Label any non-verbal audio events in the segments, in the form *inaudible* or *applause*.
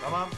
Tamam.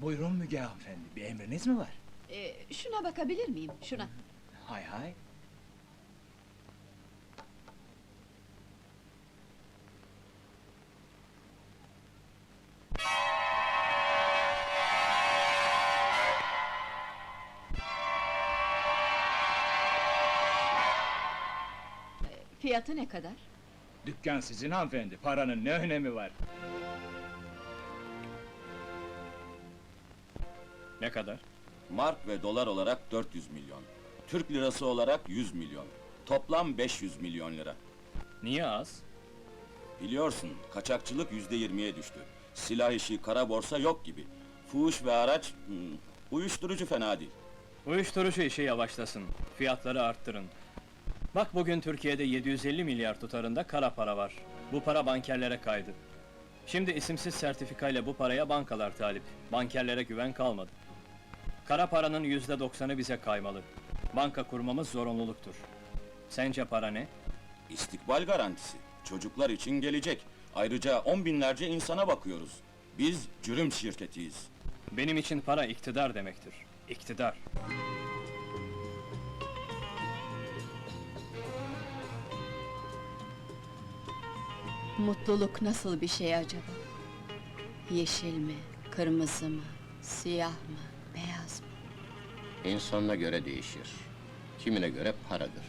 Buyurun Müge hanımefendi, bir emriniz mi var? Ee, şuna bakabilir miyim? Şuna. Hay hay. Fiyatı ne kadar? Dükkan sizin hanımefendi, paranın ne önemi var? Ne kadar? Mark ve dolar olarak 400 milyon. Türk lirası olarak 100 milyon. Toplam 500 milyon lira. Niye az? Biliyorsun, kaçakçılık yüzde yirmiye düştü. Silah işi, kara borsa yok gibi. Fuhuş ve araç, hmm, uyuşturucu fena değil. Uyuşturucu işi yavaşlasın, fiyatları arttırın. Bak bugün Türkiye'de 750 milyar tutarında kara para var. Bu para bankerlere kaydı. Şimdi isimsiz sertifikayla bu paraya bankalar talip. Bankerlere güven kalmadı. Kara paranın yüzde doksanı bize kaymalı. Banka kurmamız zorunluluktur. Sence para ne? İstikbal garantisi. Çocuklar için gelecek. Ayrıca on binlerce insana bakıyoruz. Biz cürüm şirketiyiz. Benim için para iktidar demektir. İktidar. Mutluluk nasıl bir şey acaba? Yeşil mi, kırmızı mı, siyah mı, beyaz mı? İnsanına göre değişir. Kimine göre paradır,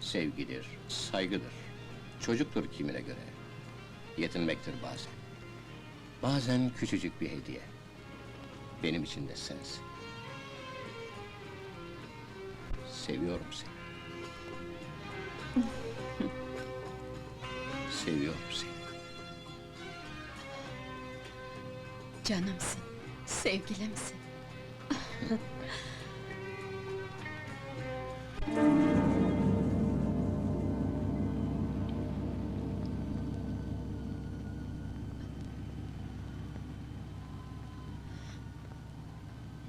sevgidir, saygıdır. Çocuktur kimine göre. Yetinmektir bazen. Bazen küçücük bir hediye. Benim için de sensin. Seviyorum seni. *laughs* Seviyorum seni. Canımsın, sevgilimsin.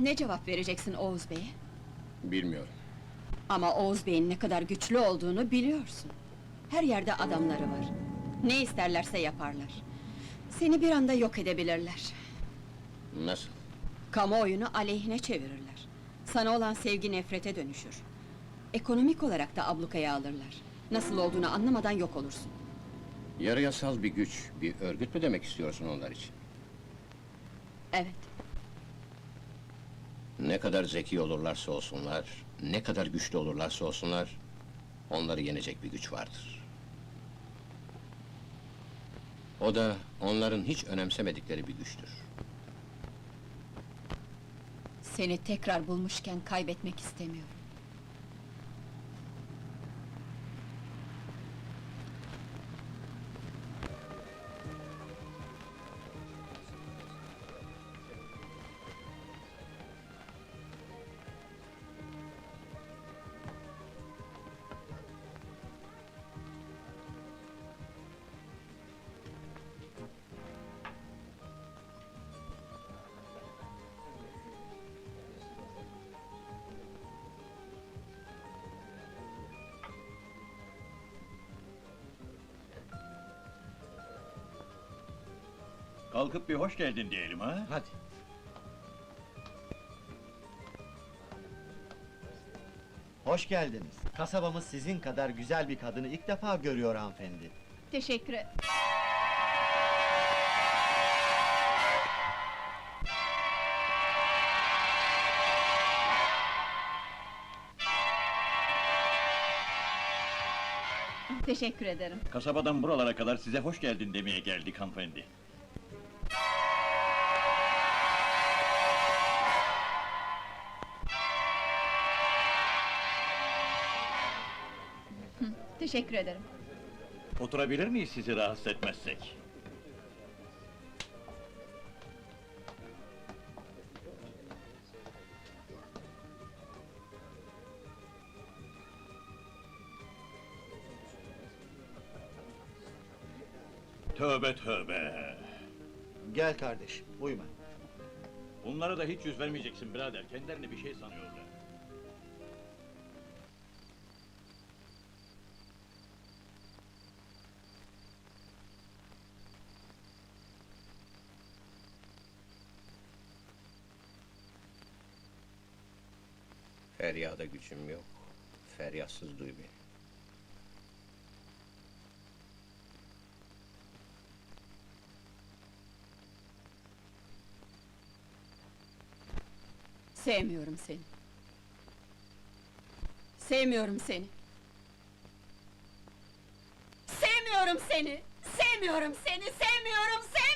Ne cevap vereceksin Oğuz Bey'e? Bilmiyorum. Ama Oğuz Bey'in ne kadar güçlü olduğunu biliyorsun. Her yerde adamları var. Ne isterlerse yaparlar. Seni bir anda yok edebilirler. Nasıl? Kamuoyunu aleyhine çevirirler. Sana olan sevgi nefrete dönüşür. Ekonomik olarak da ablukaya alırlar. Nasıl olduğunu anlamadan yok olursun. Yarı yasal bir güç, bir örgüt mü demek istiyorsun onlar için? Evet, Ne kadar zeki olurlarsa olsunlar, ne kadar güçlü olurlarsa olsunlar, onları yenecek bir güç vardır. O da onların hiç önemsemedikleri bir güçtür. seni tekrar bulmuşken kaybetmek istemiyorum. Kalkıp bir hoş geldin diyelim ha? Hadi. Hoş geldiniz. Kasabamız sizin kadar güzel bir kadını ilk defa görüyor hanımefendi. Teşekkür ederim. Teşekkür ederim. Kasabadan buralara kadar size hoş geldin demeye geldik hanımefendi. Teşekkür ederim. Oturabilir miyiz sizi rahatsız etmezsek? Tövbe tövbe! Gel kardeşim, uyma. Bunlara da hiç yüz vermeyeceksin birader, kendilerini bir şey sanıyorlar. Feryada gücüm yok. Feryatsız duy beni. Sevmiyorum seni. Sevmiyorum seni. Sevmiyorum seni. Sevmiyorum seni. Sevmiyorum seni.